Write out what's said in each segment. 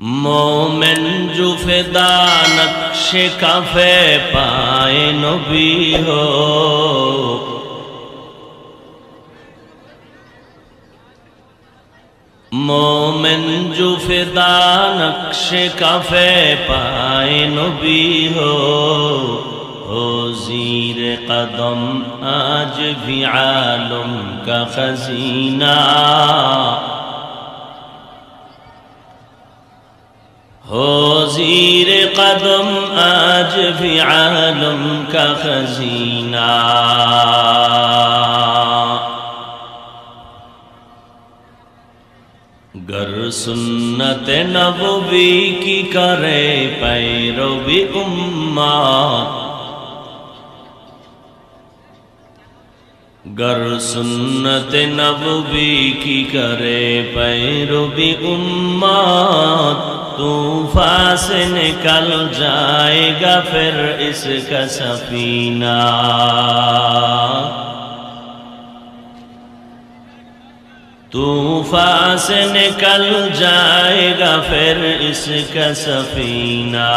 মোমেন জুফেদা নকশে cafe পায়ে নবী হো। মোমেন জুফেদা নকশে কাফে পায়ে নবী হো। ہو زیر قدم آج في عالم کا خزینہ گر سنت نبوی کی کرے پیرو بھی امہ. گر سنت نبوی کی کرے پیرو بھی امہ. طوفا سے نکل جائے گا پھر اس کا سفینہ طوفا سے نکل جائے گا پھر اس کا سفینہ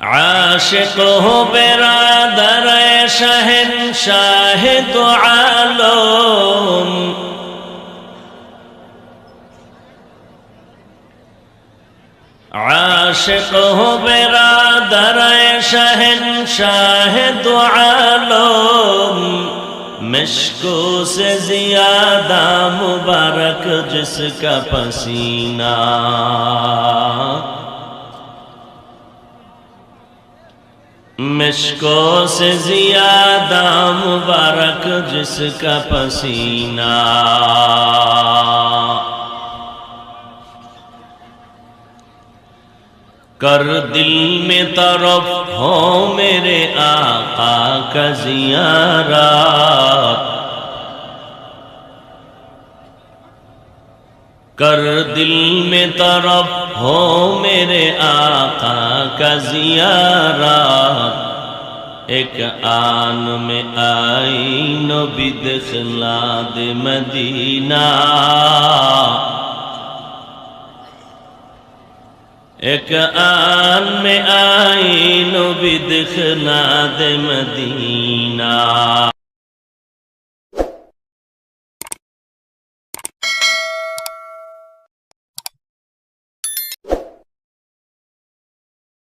عاشق ہو برادر شہن শাহেদ আলম আশেক হবে রাধারায় শাহেন শাহেদ আলম مشکو سے زیادہ مبارک جس کا پسینہ مشکو سے زیادہ مبارک جس کا پسینہ کر دل میں طرف ہو میرے آقا کا زیارہ کر دل میں طرف ہو میرے آقا کا زیارہ ایک آن میں آئی نبی دخلا دے مدینہ ایک آن میں آئی نبی دخلا دے مدینہ